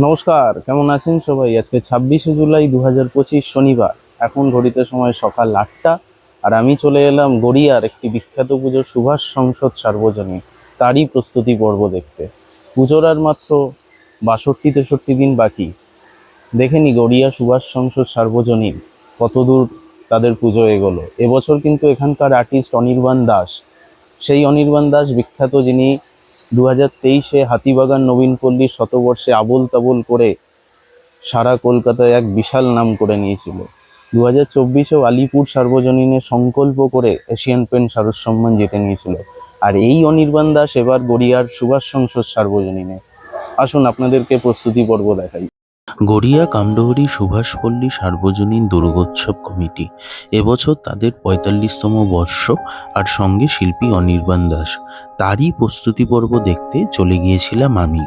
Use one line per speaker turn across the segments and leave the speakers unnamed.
নমস্কার, কেমন আছেন সবাই? আজকে ছাব্বিশে জুলাই দু হাজার পঁচিশ শনিবার। এখন ঘড়িতে সময় সকাল আটটা। আর আমি চলে এলাম গড়িয়ার একটি বিখ্যাত পুজো সুভাষ সংসদ সার্বজনীন। তারই প্রস্তুতি পর্ব দেখতে। পুজোর আর মাত্র বাষট্টি তেষট্টি দিন বাকি। দেখেনি গড়িয়া সুভাষ সংসদ সার্বজনীন কতদূর তাদের পুজো এগোলো। এবছর কিন্তু এখানকার আর্টিস্ট অনির্বাণ দাস। সেই অনির্বাণ দাস বিখ্যাত যিনি দু হাজার তেইশে হাতিবাগান নবীনপল্লী শতবর্ষে আবোল তাবোল করে সারা কলকাতায় এক বিশাল নাম করে নিয়েছিল। দু হাজার চব্বিশেও আলিপুর সার্বজনীনে সংকল্প করে এশিয়ান পেন শারদ সম্মান জিতে নিয়েছিল। আর এই অনির্বাণ দাস এবার গড়িয়ার সুভাষ সংসদ সার্বজনীনে। আসুন আপনাদেরকে প্রস্তুতি পর্ব দেখাই।
গড়িয়া কামডৌরি সুভাষপল্লী সার্বজনীন দুর্গোৎসব কমিটি। এবছর তাদের পঁয়তাল্লিশতম বর্ষ আর সঙ্গে শিল্পী অনির্বাণ দাস। তারই প্রস্তুতি পর্ব দেখতে চলে গিয়েছিলাম আমি।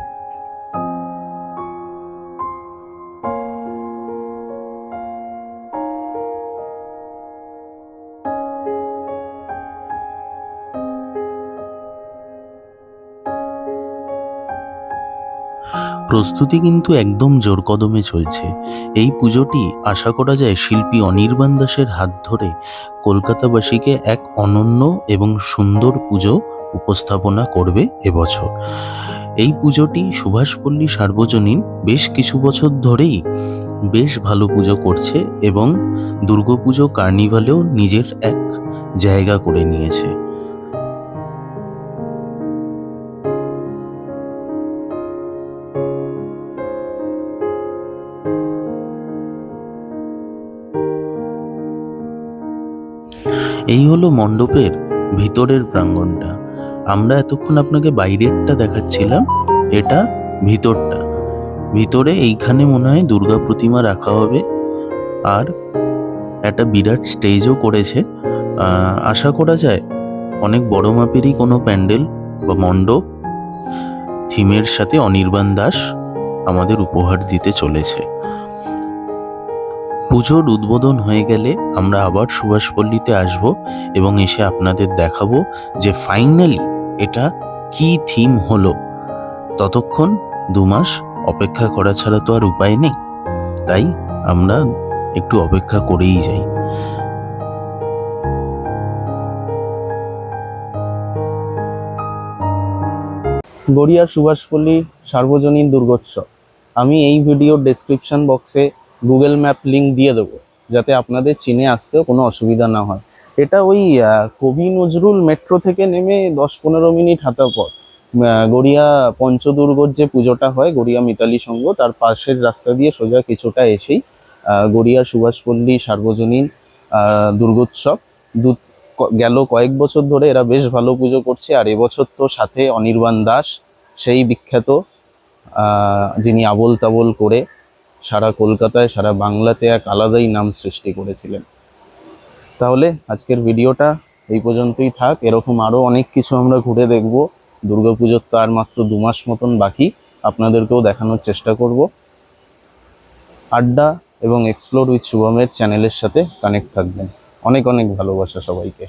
প্রস্তুতি কিন্তু একদম জোর কদমে চলছে। এই পুজোটি আশা করা যায় শিল্পী অনির্বাণ দাসের হাত ধরে কলকাতাবাসীকে এক অনন্য এবং সুন্দর পুজো উপস্থাপনা করবে এবছর। এই পুজোটি সুভাষপল্লী সার্বজনীন বেশ কিছু বছর ধরেই বেশ ভালো পুজো করছে এবং দুর্গাপুজো কার্নিভালেও নিজের এক জায়গা করে নিয়েছে। এই হলো মণ্ডপের ভিতরের প্রাঙ্গণটা আমরা এতক্ষণ আপনাকে বাইরেরটা দেখাচ্ছিলাম, এটা ভিতরটা। ভিতরে এইখানে মনে হয় দুর্গা প্রতিমা রাখা হবে। আর একটা বিরাট স্টেজও করেছে। আশা করা যায় অনেক বড় মাপেরই কোনো প্যান্ডেল বা মণ্ডপ থিমের সাথে অনির্বাণ দাস আমাদের উপহার দিতে চলেছে। পুজোর উদ্বোধন হয়ে গেলে আমরা আবার সুভাষপল্লীতে আসব এবং এসে আপনাদের দেখাবো যে ফাইনালি এটা কি থিম হলো। ততক্ষণ দু মাস অপেক্ষা করা ছাড়া তো আর উপায় নেই। তাই আমরা একটু অপেক্ষা করেই যাই।
গড়িয়া সুভাষপল্লী সার্বজনীন দুর্গোৎসব। আমি এই ভিডিও ডেসক্রিপশন বক্সে গুগল ম্যাপ লিংক দিয়ে দেবো, যাতে আপনাদের চিনে আসতেও কোনো অসুবিধা না হয়। এটা ওই কবি নজরুল মেট্রো থেকে নেমে দশ পনেরো মিনিট হাঁটা পর গড়িয়া পঞ্চদুর্গর যে পুজোটা হয়, গড়িয়া মিতালি সংঘ, তার পাশের রাস্তা দিয়ে সোজা কিছুটা এসেই গড়িয়া সুভাষপল্লী সার্বজনীন দুর্গোৎসব। দু গেল কয়েক বছর ধরে এরা বেশ ভালো পুজো করছে, আর এবছর তো সাথে অনির্বাণ দাস, সেই বিখ্যাত যিনি আবোল তাবোল করে সারা কলকাতায়, সারা বাংলাতে এক আলাদাই নাম সৃষ্টি করেছিলেন। তাহলে আজকের ভিডিওটা এই পর্যন্তই থাক। এরকম আরও অনেক কিছু আমরা ঘুরে দেখব। দুর্গাপুজোর তো আর মাত্র দু মাস মতন বাকি। আপনাদেরকেও দেখানোর চেষ্টা করব। আড্ডা এবং এক্সপ্লোর উইথ শুভমের চ্যানেলের সাথে কানেক্ট থাকবেন। অনেক অনেক ভালোবাসা সবাইকে।